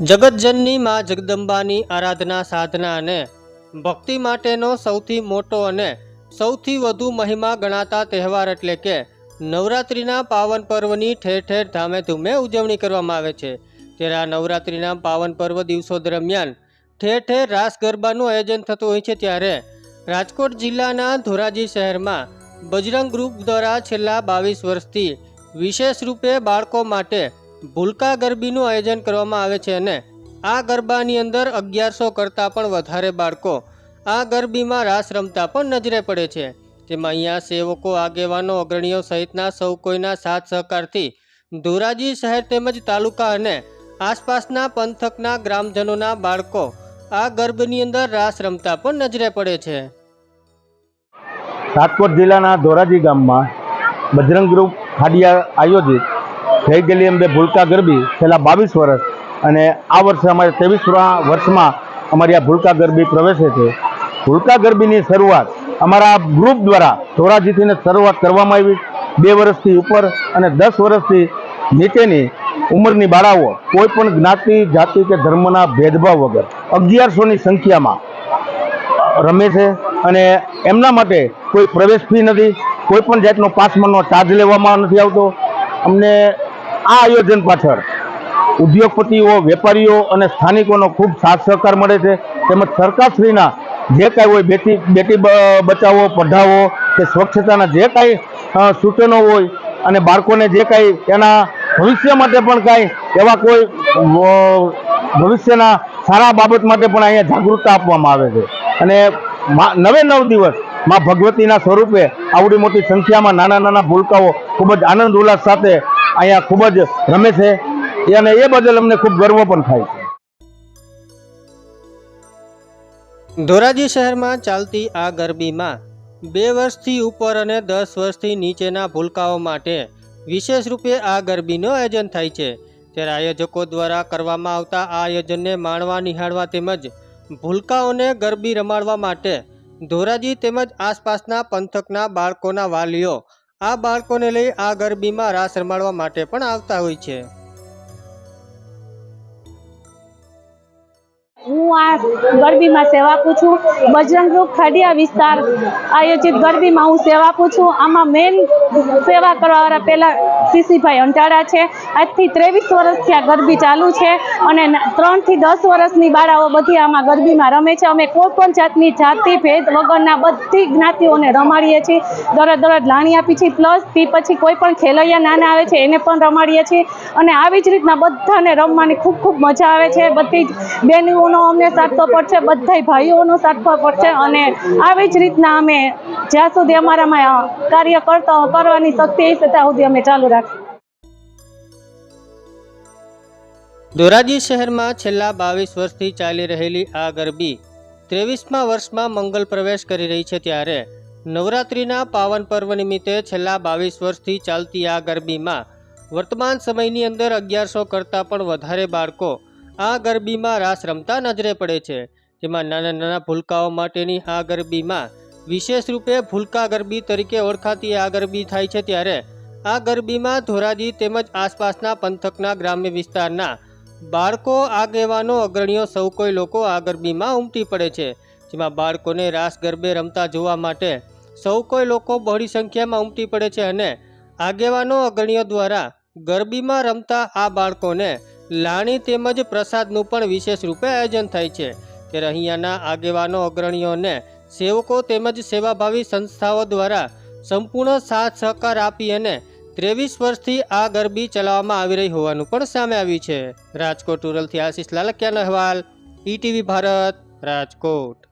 જગતજનની માં જગદંબાની આરાધના, સાધના અને ભક્તિ માટેનો સૌથી મોટો અને સૌથી વધુ મહિમા ગણાતા તહેવાર એટલે કે નવરાત્રિના પાવન પર્વની ઠેર ઠેર ધામે ધૂમે ઉજવણી કરવામાં આવે છે. ત્યારે આ નવરાત્રિના પાવન પર્વ દિવસો દરમિયાન ઠેર ઠેર રાસ ગરબાનું આયોજન થતું હોય છે. ત્યારે રાજકોટ જિલ્લાના ધોરાજી શહેરમાં બજરંગ ગ્રુપ દ્વારા છેલ્લા બાવીસ વર્ષથી વિશેષ રૂપે બાળકો માટે ભૂલકા ગરબીનું આયોજન કરવામાં આવે છે અને આ ગરબાની અંદર અગિયારસો કરતાં પણ વધારે બાળકો આ ગરબીમાં રાસ રમતા પણ નજરે પડે છે. જેમાં અહીંયા સેવકો, આગેવાનો, અગ્રણીઓ સહિતના સૌ કોઈના સાથ સહકારથી ધોરાજી શહેર તેમજ તાલુકા અને આસપાસના પંથકના ગ્રામજનોના બાળકો આ ગરબની અંદર રાસ રમતા પણ નજરે પડે છે. રાજકોટ જિલ્લાના ધોરાજી ગામમાં બજરંગ ગ્રુપ ખાડિયા આયોજિત જય ગયેલી અંબે ભૂલકા ગરબી છેલ્લા બાવીસ વર્ષ. અને આ વર્ષે અમારે ત્રેવીસ વર્ષમાં અમારી આ ભૂલકા ગરબી પ્રવેશે છે. ભૂલકા ગરબીની શરૂઆત અમારા ગ્રુપ દ્વારા ધોરાજીથીને શરૂઆત કરવામાં આવી. બે વર્ષથી ઉપર અને દસ વર્ષથી નીચેની ઉંમરની બાળાઓ કોઈ પણ જ્ઞાતિ, જાતિ કે ધર્મના ભેદભાવ વગર અગિયારસોની સંખ્યામાં રમે છે અને એમના માટે કોઈ પ્રવેશ ફી નથી. કોઈ પણ જાતનો પાસમાનનો ચાર્જ લેવામાં નથી આવતો. અમને આ આયોજન પાછળ ઉદ્યોગપતિઓ, વેપારીઓ અને સ્થાનિકોનો ખૂબ સાથ સહકાર મળે છે. તેમજ સરકારશ્રીના જે કાંઈ હોય, બેટી બેટી બચાવો, પઢાવો કે સ્વચ્છતાના જે કાંઈ સૂચનો હોય અને બાળકોને જે કાંઈ એના ભવિષ્ય માટે પણ કાંઈ એવા કોઈ ભવિષ્યના સારા બાબત માટે પણ અહીંયા જાગૃતતા આપવામાં આવે છે. અને નવે નવ દિવસમાં ભગવતીના સ્વરૂપે આવડી મોટી સંખ્યામાં નાના નાના ભૂલકાઓ ખૂબ જ આનંદ ઉલ્લાસ સાથે અહીંયા ખૂબ જ રમે છે. અને એ બદલ અમને ખૂબ ગર્વ પણ થાય છે. ધોરાજી શહેરમાં ચાલતી આ ગરબીમાં બે વર્ષથી ઉપર અને દસ વર્ષથી નીચેના ભૂલકાઓ માટે વિશેષ રૂપે આ ગરબીનું આયોજન થાય છે. ત્યારે આયોજકો દ્વારા કરવામાં આવતા આ આયોજનને માણવા નિહાળવા તેમજ ભૂલકાઓને ગરબી રમાડવા માટે ધોરાજી તેમજ આસપાસના પંથકના બાળકોના વાલીઓ આ બાળકોને લઈ આ ગરબીમાં રાસ રમાડવા માટે પણ આવતા હોય છે. હું આ ગરબીમાં સેવા આપું છું. બજરંગ ખાડિયા વિસ્તાર આયોજિત ગરબીમાં હું સેવા આપું છું. આમાં મેન સેવા કરવાવાળા પહેલાં સીસીભાઈ અંટાળા છે. આજથી ત્રેવીસ વર્ષથી આ ગરબી ચાલુ છે અને ત્રણથી દસ વર્ષની બાળાઓ બધી આમાં ગરબીમાં રમે છે. અમે કોઈ પણ જાતની જાતિ, ભેદ, વગરના બધી જ્ઞાતિઓને રમાડીએ છીએ. દરરોજ દરરોજ લાણી આપી છીએ. પ્લસ તે પછી કોઈ પણ ખેલૈયા નાના આવે છે એને પણ રમાડીએ છીએ. અને આવી જ રીતના બધાને રમવાની ખૂબ ખૂબ મજા આવે છે. બધી જ બહેનોનો અમને સાથ સપોર્ટ છે બધાય ભાઈઓનો સાથ સપોર્ટ અને આવી જ રીતના અમે જ્યાં સુધી અમારામાં કાર્ય કરતા કરવાની શક્તિ હશે, ત્યાં સુધી અમે ચાલુ રાખીએ ધોરાજી શહેરમાં છેલ્લા બાવીસ વર્ષથી ચાલી રહેલી આ ગરબી ત્રેવીસમા વર્ષમાં મંગલ પ્રવેશ કરી રહી છે ત્યારે નવરાત્રિના પાવન પર્વ નિમિત્તે છેલ્લા બાવીસ વર્ષથી ચાલતી આ ગરબીમાં વર્તમાન સમયની અંદર અગિયારસો કરતાં પણ વધારે બાળકો આ ગરબીમાં રાસ રમતા નજરે પડે છે, જેમાં નાના નાના ભૂલકાઓ માટેની આ ગરબીમાં વિશેષ રૂપે ભૂલકા ગરબી તરીકે ઓળખાતી આ ગરબી થાય છે ત્યારે આ ગરબીમાં ધોરાજી તેમજ આસપાસના પંથકના ગ્રામ્ય વિસ્તારના બાળકો, આગેવાનો, અગ્રણીઓ સૌ કોઈ લોકો આ ગરબીમાં ઉમટી પડે છે, જેમાં બાળકોને રાસ ગરબે રમતા જોવા માટે સૌ કોઈ લોકો બહોળી સંખ્યામાં ઉમટી પડે છે અને આગેવાનો, અગ્રણીઓ દ્વારા ગરબીમાં રમતા આ બાળકોને લાણી તેમજ પ્રસાદનું પણ વિશેષ રૂપે આયોજન થાય છે ત્યારે અહીંયાના આગેવાનો, અગ્રણીઓને સેવકો તેમજ સેવાભાવી સંસ્થાઓ દ્વારા સંપૂર્ણ સાથ સહકાર આપી અને ત્રેવીસ વર્ષથી આ ગરબી ચલાવવામાં આવી રહી હોવાનું પણ સામે આવ્યું છે. રાજકોટ રૂરલથી આશીષ લાલકિયાનો અહેવાલ, ઈટીવી ભારત, રાજકોટ.